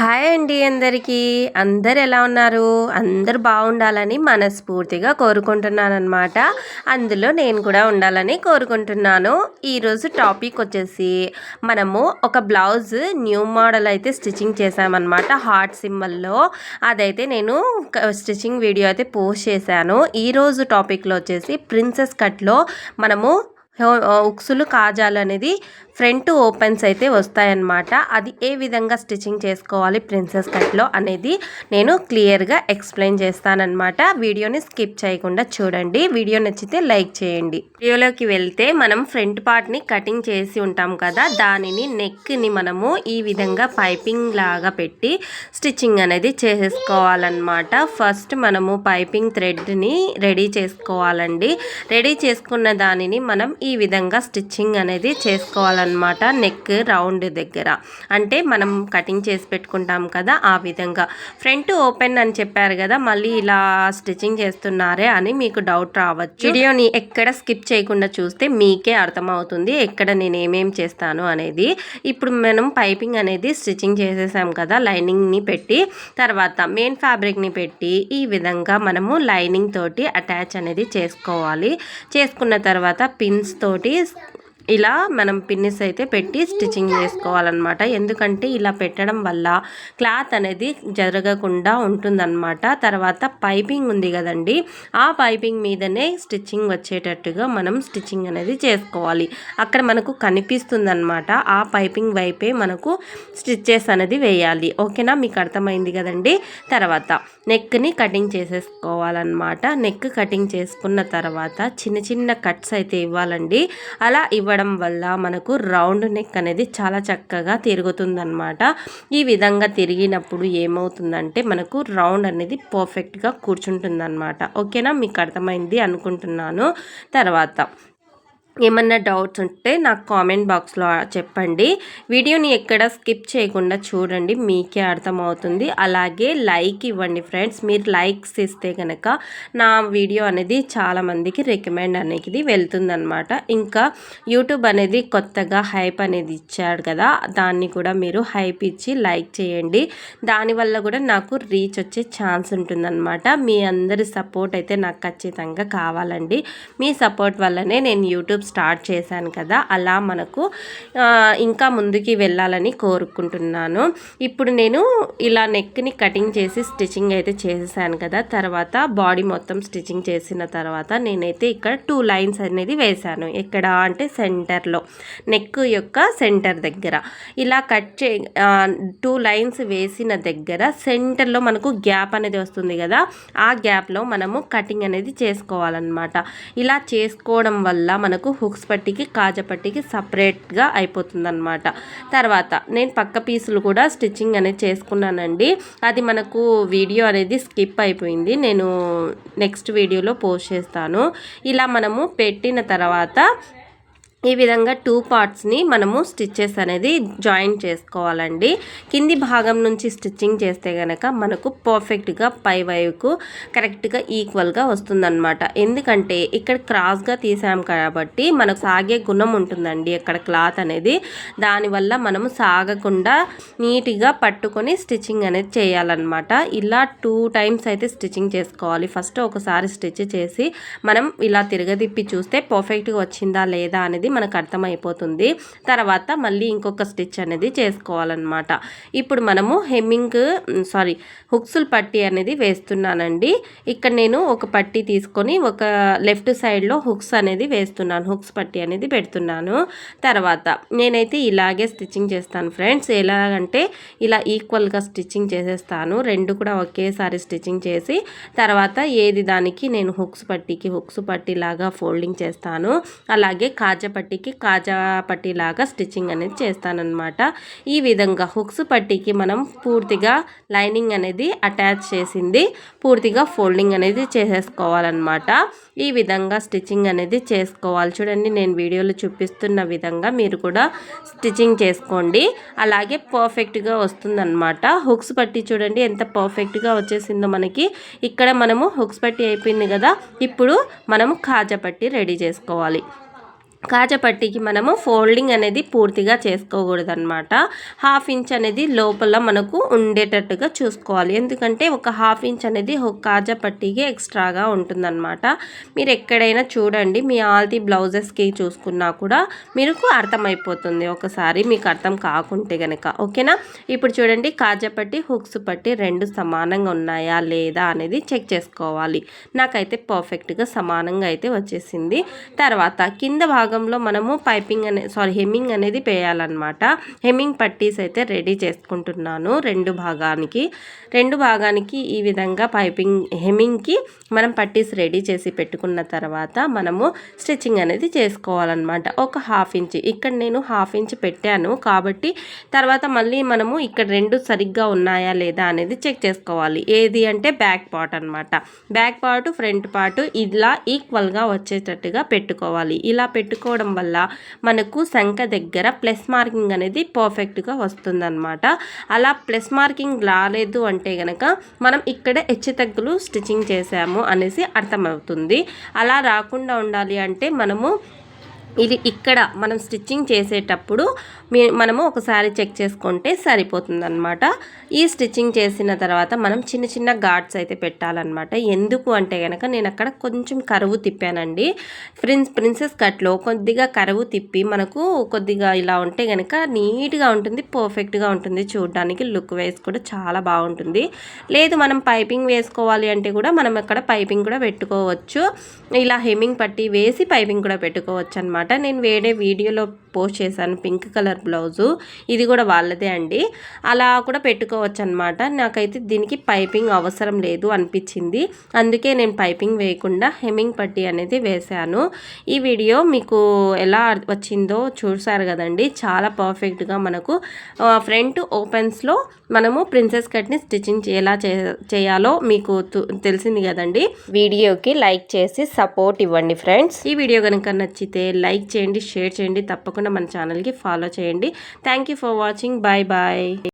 Hi అండి అందరికీ. అందరు ఎలా ఉన్నారు? అందరు బాగుండాలని మనస్ఫూర్తిగా కోరుకుంటున్నాను అనమాట అందులో నేను కూడా ఉండాలని కోరుకుంటున్నాను. ఈరోజు టాపిక్ వచ్చేసి మనము ఒక బ్లౌజ్ న్యూ మోడల్ అయితే స్టిచ్చింగ్ చేసామన్నమాట హార్ట్ సింబల్లో. అదైతే నేను స్టిచ్చింగ్ వీడియో అయితే పోస్ట్ చేశాను. ఈరోజు టాపిక్లో వచ్చేసి ప్రిన్సెస్ కట్లో మనము ఉక్సులు కాజాలు అనేది ఫ్రంట్ ఓపెన్స్ అయితే వస్తాయన్నమాట. అది ఏ విధంగా స్టిచ్చింగ్ చేసుకోవాలి ప్రిన్సెస్ కట్లో అనేది నేను క్లియర్గా ఎక్స్ప్లెయిన్ చేస్తానన్నమాట. వీడియోని స్కిప్ చేయకుండా చూడండి. వీడియో నచ్చితే లైక్ చేయండి. వీడియోలోకి వెళ్తే మనం ఫ్రంట్ పార్ట్ని కటింగ్ చేసి ఉంటాం కదా దానిని నెక్ని మనము ఈ విధంగా పైపింగ్ లాగా పెట్టి స్టిచ్చింగ్ అనేది చేసేసుకోవాలన్నమాట ఫస్ట్ మనము పైపింగ్ థ్రెడ్ని రెడీ చేసుకోవాలండి. రెడీ చేసుకున్న దానిని మనం ఈ విధంగా స్టిచ్చింగ్ అనేది చేసుకోవాలన్నమాట. అనమాట నెక్ రౌండ్ దగ్గర. అంటే మనం కటింగ్ చేసి పెట్టుకుంటాం కదా ఆ విధంగా. ఫ్రంట్ ఓపెన్ అని చెప్పారు కదా మళ్ళీ ఇలా స్టిచ్చింగ్ చేస్తున్నారే అని మీకు డౌట్ రావచ్చు. వీడియోని ఎక్కడ స్కిప్ చేయకుండా చూస్తే మీకే అర్థమవుతుంది ఎక్కడ నేను ఏమేం చేస్తాను అనేది. ఇప్పుడు మనం పైపింగ్ అనేది స్టిచ్చింగ్ చేసేసాం కదా లైనింగ్ని పెట్టి తర్వాత మెయిన్ ఫ్యాబ్రిక్ని పెట్టి ఈ విధంగా మనము లైనింగ్ తోటి అటాచ్ అనేది చేసుకోవాలి. చేసుకున్న తర్వాత పిన్స్ తోటి ఇలా మనం పిన్నిస్ అయితే పెట్టి స్టిచ్చింగ్ చేసుకోవాలన్నమాట. ఎందుకంటే ఇలా పెట్టడం వల్ల క్లాత్ అనేది జరగకుండా ఉంటుందన్నమాట. తర్వాత పైపింగ్ ఉంది కదండి. ఆ పైపింగ్ మీదనే స్టిచ్చింగ్ వచ్చేటట్టుగా మనం స్టిచ్చింగ్ అనేది చేసుకోవాలి. అక్కడ మనకు కనిపిస్తుంది అన్నమాట ఆ పైపింగ్ వైపే మనకు స్టిచ్చెస్ అనేది వేయాలి. ఓకేనా? మీకు అర్థమైంది కదండి? తర్వాత నెక్ని కటింగ్ చేసేసుకోవాలన్నమాట. నెక్ కటింగ్ చేసుకున్న తర్వాత చిన్న చిన్న కట్స్ అయితే ఇవ్వాలండి. అలా ఇవ్వడం తిరగడం వల్ల మనకు రౌండ్ నెక్ అనేది చాలా చక్కగా తిరుగుతుందనమాట ఈ విధంగా తిరిగినప్పుడు ఏమవుతుందంటే మనకు రౌండ్ అనేది పర్ఫెక్ట్గా కూర్చుంటుందన్నమాట. ఓకేనా? మీకు అర్థమైంది అనుకుంటున్నాను. తర్వాత ఏమన్నా డౌట్స్ ఉంటే నాకు కామెంట్ బాక్స్లో చెప్పండి. వీడియోని ఎక్కడ స్కిప్ చేయకుండా చూడండి మీకే అర్థమవుతుంది. అలాగే లైక్ ఇవ్వండి ఫ్రెండ్స్. మీరు లైక్స్ ఇస్తే కనుక నా వీడియో అనేది చాలామందికి రికమెండ్ అనేది వెళ్తుందనమాట ఇంకా యూట్యూబ్ అనేది కొత్తగా హైప్ అనేది ఇచ్చాడు కదా దాన్ని కూడా మీరు హైప్ ఇచ్చి లైక్ చేయండి. దానివల్ల కూడా నాకు రీచ్ వచ్చే ఛాన్స్ ఉంటుందన్నమాట. మీ అందరి సపోర్ట్ అయితే నాకు ఖచ్చితంగా కావాలండి. మీ సపోర్ట్ వల్లనే నేను యూట్యూబ్ స్టార్ట్ చేశాను కదా అలా మనకు ఇంకా ముందుకి వెళ్ళాలని కోరుకుంటున్నాను. ఇప్పుడు నేను ఇలా నెక్ని కటింగ్ చేసి స్టిచ్చింగ్ అయితే చేసేసాను కదా తర్వాత బాడీ మొత్తం స్టిచ్చింగ్ చేసిన తర్వాత నేనైతే ఇక్కడ టూ లైన్స్ అనేది వేశాను. ఎక్కడ అంటే సెంటర్లో నెక్ యొక్క సెంటర్ దగ్గర. ఇలా కట్ చే టూ లైన్స్ వేసిన దగ్గర సెంటర్లో మనకు గ్యాప్ అనేది వస్తుంది కదా ఆ గ్యాప్లో మనము కటింగ్ అనేది చేసుకోవాలన్నమాట. ఇలా చేసుకోవడం వల్ల మనకు హుక్స్ పట్టికి కాజా పట్టికి సపరేట్గా అయిపోతుందన్నమాట. తర్వాత నేను పక్క పీసులు కూడా స్టిచ్చింగ్ అనేది చేసుకున్నానండి. అది మనకు వీడియో అనేది స్కిప్ అయిపోయింది. నేను నెక్స్ట్ వీడియోలో పోస్ట్ చేస్తాను. ఇలా మనము పెట్టిన తర్వాత ఈ విధంగా టూ పార్ట్స్ని మనము స్టిచ్చెస్ అనేది జాయిన్ చేసుకోవాలండి. కింది భాగం నుంచి స్టిచ్చింగ్ చేస్తే కనుక మనకు పర్ఫెక్ట్గా పై వైపుకు కరెక్ట్గా ఈక్వల్గా వస్తుందన్నమాట. ఎందుకంటే ఇక్కడ క్రాస్గా తీసాం కాబట్టి మనకు సాగే గుణం ఉంటుందండి ఇక్కడ క్లాత్ అనేది. దానివల్ల మనము సాగకుండా నీట్గా పట్టుకొని స్టిచ్చింగ్ అనేది చేయాలన్నమాట. ఇలా టూ టైమ్స్ అయితే స్టిచ్చింగ్ చేసుకోవాలి. ఫస్ట్ ఒకసారి స్టిచ్ చేసి మనం ఇలా తిరగదిప్పి చూస్తే పర్ఫెక్ట్గా వచ్చిందా లేదా అనేది మనకు అర్థమైపోతుంది. తర్వాత మళ్ళీ ఇంకొక స్టిచ్ అనేది చేసుకోవాలన్నమాట. ఇప్పుడు మనము హెమ్మింగ్ సారీ హుక్సుల్ పట్టి అనేది వేస్తున్నానండి. ఇక్కడ నేను ఒక పట్టి తీసుకొని ఒక లెఫ్ట్ సైడ్లో హుక్స్ అనేది వేస్తున్నాను. హుక్స్ పట్టి అనేది పెడుతున్నాను. తర్వాత నేనైతే ఇలాగే స్టిచ్చింగ్ చేస్తాను ఫ్రెండ్స్. ఎలాగంటే ఇలా ఈక్వల్గా స్టిచ్చింగ్ చేసేస్తాను. రెండు కూడా ఒకేసారి స్టిచ్చింగ్ చేసి తర్వాత ఏది దానికి నేను హుక్స్ పట్టికి హుక్స్ పట్టిలాగా ఫోల్డింగ్ చేస్తాను. అలాగే కాజ పట్టీకి కాజా పట్టీలాగా స్టిచ్చింగ్ అనేది చేస్తానన్నమాట. ఈ విధంగా హుక్స్ పట్టీకి మనం పూర్తిగా లైనింగ్ అనేది అటాచ్ చేసింది పూర్తిగా ఫోల్డింగ్ అనేది చేసేసుకోవాలన్నమాట. ఈ విధంగా స్టిచ్చింగ్ అనేది చేసుకోవాలి. చూడండి నేను వీడియోలో చూపిస్తున్న విధంగా మీరు కూడా స్టిచ్చింగ్ చేసుకోండి. అలాగే పర్ఫెక్ట్గా వస్తుందన్నమాట. హుక్స్ పట్టి చూడండి ఎంత పర్ఫెక్ట్గా వచ్చేసిందో మనకి. ఇక్కడ మనము హుక్స్ పట్టి అయిపోయింది కదా ఇప్పుడు మనము కాజా పట్టి రెడీ చేసుకోవాలి. కాజపట్టికి మనము ఫోల్డింగ్ అనేది పూర్తిగా చేసుకోకూడదు అనమాట హాఫ్ ఇంచ్ అనేది లోపల మనకు ఉండేటట్టుగా చూసుకోవాలి. ఎందుకంటే ఒక హాఫ్ ఇంచ్ అనేది కాజపట్టికి ఎక్స్ట్రాగా ఉంటుందన్నమాట. మీరు ఎక్కడైనా చూడండి మీ ఆల్తీ బ్లౌజెస్కి చూసుకున్నా కూడా మీకు అర్థమైపోతుంది ఒకసారి మీకు అర్థం కాకుంటే కనుక ఓకేనా? ఇప్పుడు చూడండి కాజపట్టి హుక్స్ పట్టి రెండు సమానంగా ఉన్నాయా లేదా అనేది చెక్ చేసుకోవాలి. నాకైతే పర్ఫెక్ట్గా సమానంగా అయితే వచ్చేసింది. తర్వాత కింద భాగం భాగంలో మనము పైపింగ్ అనే సారీ హెమ్మింగ్ అనేది వేయాలన్నమాట హెమ్మింగ్ పట్టీస్ అయితే రెడీ చేసుకుంటున్నాను రెండు భాగానికి. రెండు భాగానికి ఈ విధంగా పైపింగ్ హెమ్మింగ్కి మనం పట్టీస్ రెడీ చేసి పెట్టుకున్న తర్వాత మనము స్టిచ్చింగ్ అనేది చేసుకోవాలన్నమాట. ఒక హాఫ్ ఇంచ్ ఇక్కడ నేను హాఫ్ ఇంచ్ పెట్టాను కాబట్టి తర్వాత మళ్ళీ మనము ఇక్కడ రెండు సరిగ్గా ఉన్నాయా లేదా అనేది చెక్ చేసుకోవాలి. ఏది అంటే బ్యాక్ పార్ట్ అనమాట బ్యాక్ పార్ట్ ఫ్రంట్ పార్ట్ ఇలా ఈక్వల్గా వచ్చేటట్టుగా పెట్టుకోవాలి. ఇలా పెట్టు పెట్టుకోవడం వల్ల మనకు సంఖ దగ్గర ప్లస్ మార్కింగ్ అనేది పర్ఫెక్ట్గా వస్తుందన్నమాట. అలా ప్లస్ మార్కింగ్ రాలేదు అంటే కనుక మనం ఇక్కడ హెచ్చుతగ్గులు స్టిచ్చింగ్ చేసాము అనేసి అర్థమవుతుంది. అలా రాకుండా ఉండాలి అంటే మనము ఇది ఇక్కడ మనం స్టిచ్చింగ్ చేసేటప్పుడు మీ మనము ఒకసారి చెక్ చేసుకుంటే సరిపోతుందనమాట ఈ స్టిచ్చింగ్ చేసిన తర్వాత మనం చిన్న చిన్న ఘాట్స్ అయితే పెట్టాలన్నమాట. ఎందుకు అంటే కనుక నేను అక్కడ కొంచెం కరువు తిప్పానండి. ప్రిన్స్ ప్రిన్సెస్ కట్లో కొద్దిగా కరువు తిప్పి మనకు కొద్దిగా ఇలా ఉంటే కనుక నీట్గా ఉంటుంది పర్ఫెక్ట్గా ఉంటుంది చూడడానికి. లుక్ వైజ్ కూడా చాలా బాగుంటుంది. లేదు మనం పైపింగ్ వేసుకోవాలి అంటే కూడా మనం అక్కడ పైపింగ్ కూడా పెట్టుకోవచ్చు. ఇలా హెమ్మింగ్ పట్టి వేసి పైపింగ్ కూడా పెట్టుకోవచ్చు అనమాట అనమాట. నేను వేరే వీడియోలో పోస్ట్ చేశాను పింక్ కలర్ బ్లౌజు. ఇది కూడా వాళ్ళదే అండి. అలా కూడా పెట్టుకోవచ్చు అనమాట నాకైతే దీనికి పైపింగ్ అవసరం లేదు అనిపించింది. అందుకే నేను పైపింగ్ వేయకుండా హెమ్మింగ్ పట్టి అనేది వేశాను. ఈ వీడియో మీకు ఎలా వచ్చిందో చూసారు కదండి. చాలా పర్ఫెక్ట్గా మనకు ఫ్రంట్ ఓపెన్స్లో మనము ప్రిన్సెస్ కట్ని స్టిచ్చింగ్ ఎలా చేయాలో మీకు తెలిసింది కదండి. వీడియోకి లైక్ చేసి సపోర్ట్ ఇవ్వండి ఫ్రెండ్స్. ఈ వీడియో కనుక నచ్చితే లైక్ చేయండి షేర్ చేయండి తప్పకుండా మన ఛానల్కి ఫాలో చేయండి. Thank for watching bye bye